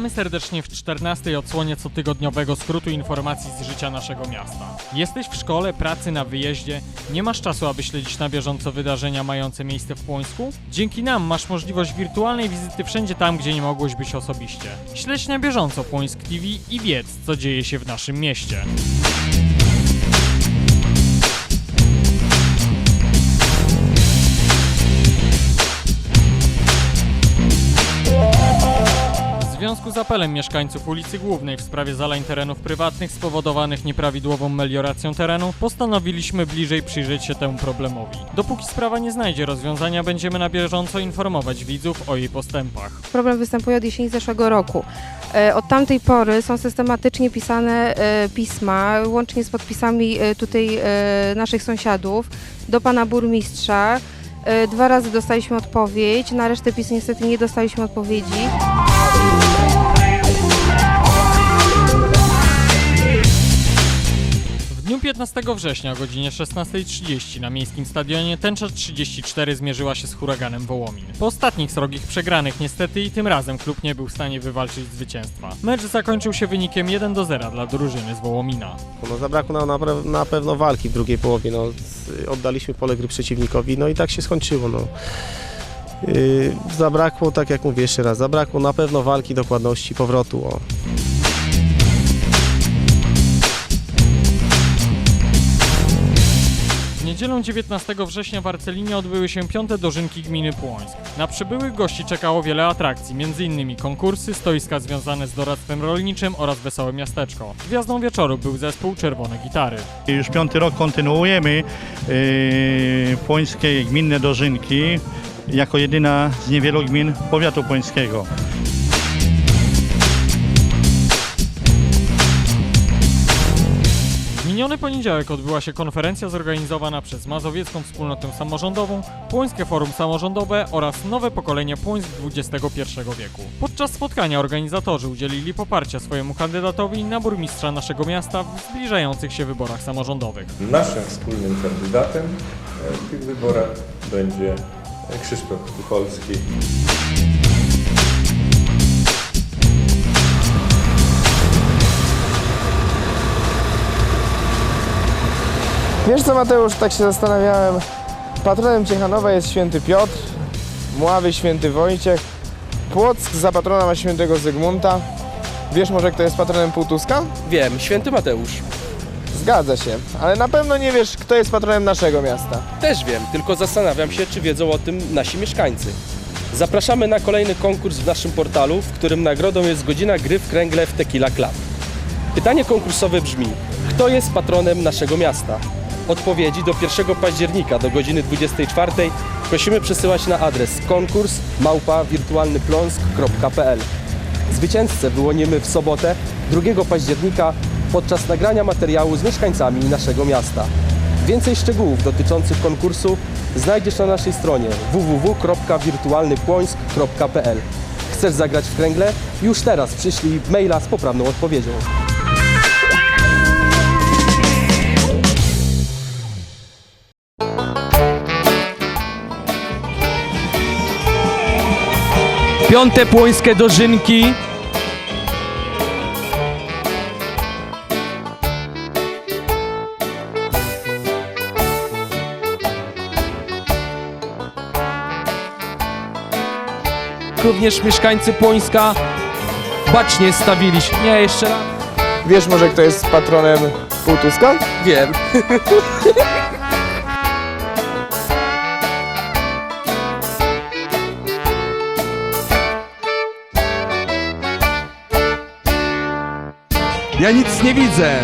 Witamy serdecznie w 14 odsłonie cotygodniowego skrótu informacji z życia naszego miasta. Jesteś w szkole, pracy, na wyjeździe, nie masz czasu, aby śledzić na bieżąco wydarzenia mające miejsce w Płońsku? Dzięki nam masz możliwość wirtualnej wizyty wszędzie tam, gdzie nie mogłeś być osobiście. Śledź na bieżąco Płońsk TV i wiedz, co dzieje się w naszym mieście. Związku z apelem mieszkańców ulicy Głównej w sprawie zalań terenów prywatnych spowodowanych nieprawidłową melioracją terenu, postanowiliśmy bliżej przyjrzeć się temu problemowi. Dopóki sprawa nie znajdzie rozwiązania, będziemy na bieżąco informować widzów o jej postępach. Problem występuje od jesieni zeszłego roku. E, Od tamtej pory są systematycznie pisane e, pisma, łącznie z podpisami e, tutaj naszych sąsiadów, do pana burmistrza. Dwa razy dostaliśmy odpowiedź, na resztę pism niestety nie dostaliśmy odpowiedzi. Dniu 15 września o godzinie 16.30 na miejskim stadionie Tęcza 34 zmierzyła się z huraganem Wołomin. Po ostatnich srogich przegranych niestety i tym razem klub nie był w stanie wywalczyć zwycięstwa. Mecz zakończył się wynikiem 1 do 0 dla drużyny z Wołomina. No, zabrakło nam na, na pewno walki w drugiej połowie. No, oddaliśmy pole gry przeciwnikowi, no i tak się skończyło. No. Yy, zabrakło, tak jak mówię jeszcze raz, zabrakło na pewno walki, dokładności, powrotu. O. niedzielę 19 września w Arcelinie odbyły się piąte dożynki gminy Płońsk. Na przybyłych gości czekało wiele atrakcji, m.in. konkursy, stoiska związane z doradztwem rolniczym oraz wesołe miasteczko. Gwiazdą wieczoru był zespół Czerwone Gitary. Już piąty rok kontynuujemy yy, płońskie gminne dożynki jako jedyna z niewielu gmin powiatu płońskiego. Miniony poniedziałek odbyła się konferencja zorganizowana przez Mazowiecką Wspólnotę Samorządową, Płońskie Forum Samorządowe oraz Nowe Pokolenie Płońsk XXI wieku. Podczas spotkania organizatorzy udzielili poparcia swojemu kandydatowi na burmistrza naszego miasta w zbliżających się wyborach samorządowych. Naszym wspólnym kandydatem e, w tych wyborach będzie Krzysztof Tucholski. Wiesz co Mateusz, tak się zastanawiałem. Patronem Ciechanowa jest święty Piotr, Mławy święty Wojciech, Płock za patrona ma świętego Zygmunta. Wiesz może kto jest patronem Półtuska? Wiem, święty Mateusz. Zgadza się, ale na pewno nie wiesz kto jest patronem naszego miasta. Też wiem, tylko zastanawiam się, czy wiedzą o tym nasi mieszkańcy. Zapraszamy na kolejny konkurs w naszym portalu, w którym nagrodą jest godzina gry w kręgle w Tequila Club. Pytanie konkursowe brzmi: kto jest patronem naszego miasta? Odpowiedzi do 1 października do godziny 24 prosimy przesyłać na adres konkurs małpa wirtualnypląsk.pl. Zwycięzcę wyłonimy w sobotę 2 października podczas nagrania materiału z mieszkańcami naszego miasta. Więcej szczegółów dotyczących konkursu znajdziesz na naszej stronie www.wirtualnypłońsk.pl. Chcesz zagrać w kręgle? Już teraz przyślij maila z poprawną odpowiedzią. Piąte płońskie dożynki również mieszkańcy Płońska bacznie stawili się. Nie, jeszcze raz. Wiesz może kto jest patronem Półtuska? Wiem. Ja nic nie widzę.